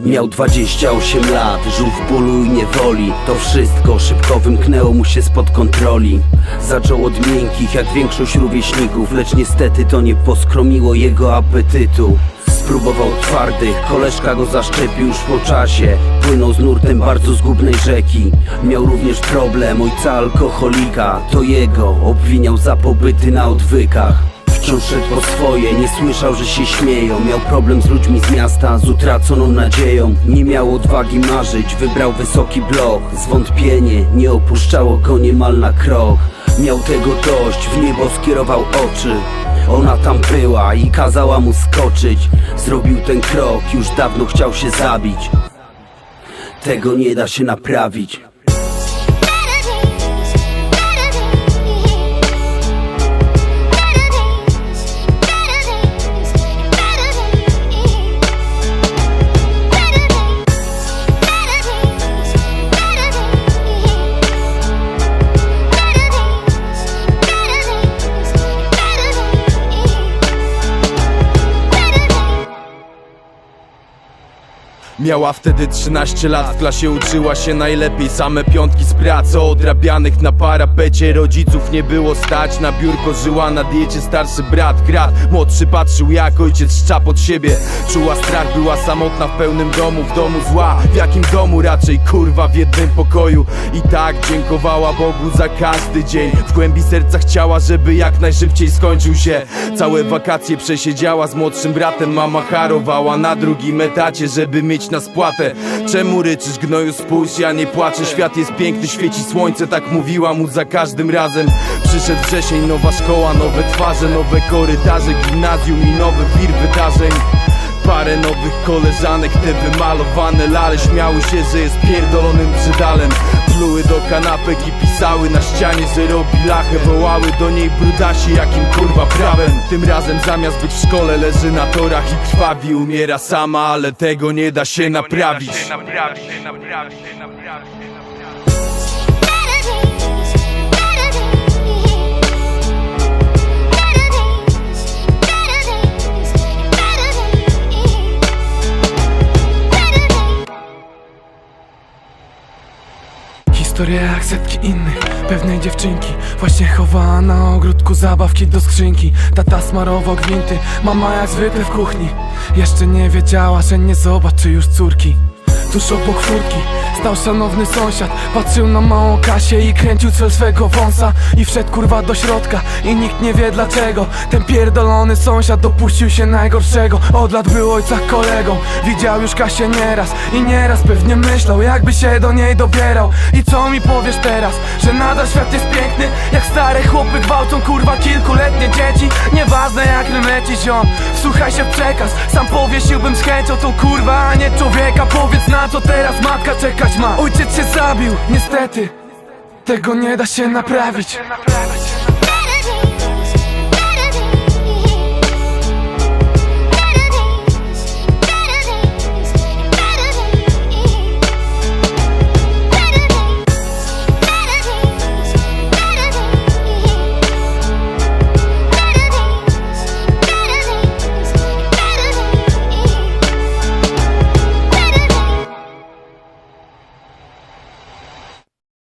Miał 28 lat, żył w bólu i niewoli. To wszystko szybko wymknęło mu się spod kontroli. Zaczął od miękkich jak większość rówieśników Lecz niestety to nie poskromiło jego apetytu. Spróbował twardych, koleżka go zaszczepił już po czasie. Płynął z nurtem bardzo zgubnej rzeki. Miał również problem ojca alkoholika. To jego obwiniał za pobyty na odwykach Wciąż szedł po swoje, nie słyszał, że się śmieją. Miał problem z ludźmi z miasta, z utraconą nadzieją. Nie miał odwagi marzyć, wybrał wysoki blok. Zwątpienie nie opuszczało go niemal na krok. Miał tego dość, w niebo skierował oczy. Ona tam była i kazała mu skoczyć. Zrobił ten krok, już dawno chciał się zabić. Tego nie da się naprawić Miała wtedy 13 lat, w klasie uczyła się najlepiej. Same piątki z pracy odrabianych na parapecie. Rodziców nie było stać, na biurko żyła na diecie. Starszy brat, grat, młodszy patrzył jak ojciec szcza pod siebie. Czuła strach, była samotna w pełnym domu, w domu zła. W jakim domu? Raczej, kurwa, w jednym pokoju. I tak dziękowała Bogu za każdy dzień. W głębi serca chciała, żeby jak najszybciej skończył się. Całe wakacje przesiedziała z młodszym bratem. Mama harowała na drugim etacie, żeby mieć na spłatę. Czemu ryczysz gnoju spójrz, ja nie płaczę. Świat jest piękny, świeci słońce, tak mówiła mu za każdym razem. Przyszedł wrzesień, nowa szkoła, nowe twarze, nowe korytarze Gimnazjum i nowy wir wydarzeń Parę nowych koleżanek, te wymalowane lale Śmiały się, że jest pierdolonym brzydalem. Pluły do kanapek i pisały na ścianie, że robi lachę Wołały do niej brudasi, jakim kurwa prawem. Tym razem zamiast być w szkole leży na torach i krwawi Umiera sama, ale tego nie da się naprawić Historia jak setki innych, pewnej dziewczynki. Właśnie chowała na ogródku zabawki do skrzynki. Tata smarował gwinty, mama jak zwykle w kuchni. Jeszcze nie wiedziała, że nie zobaczy już córki Tuż obok furki stał szanowny sąsiad. Patrzył na małą Kasię i kręcił cel swego wąsa. I wszedł kurwa do środka i nikt nie wie dlaczego. Ten pierdolony sąsiad dopuścił się najgorszego. Od lat był ojca kolegą, widział już Kasię nieraz I nieraz pewnie myślał jakby się do niej dobierał. I co mi powiesz teraz, że nadal świat jest piękny Jak stare chłopy gwałcą kurwa kilkuletnie dzieci. Nieważne jak leci ziom, wsłuchaj się w przekaz Sam powiesiłbym z chęcią tą kurwa, a nie człowieka. Powiedz na co teraz matka czekać ma? Ojciec się zabił, niestety. Tego nie da się naprawić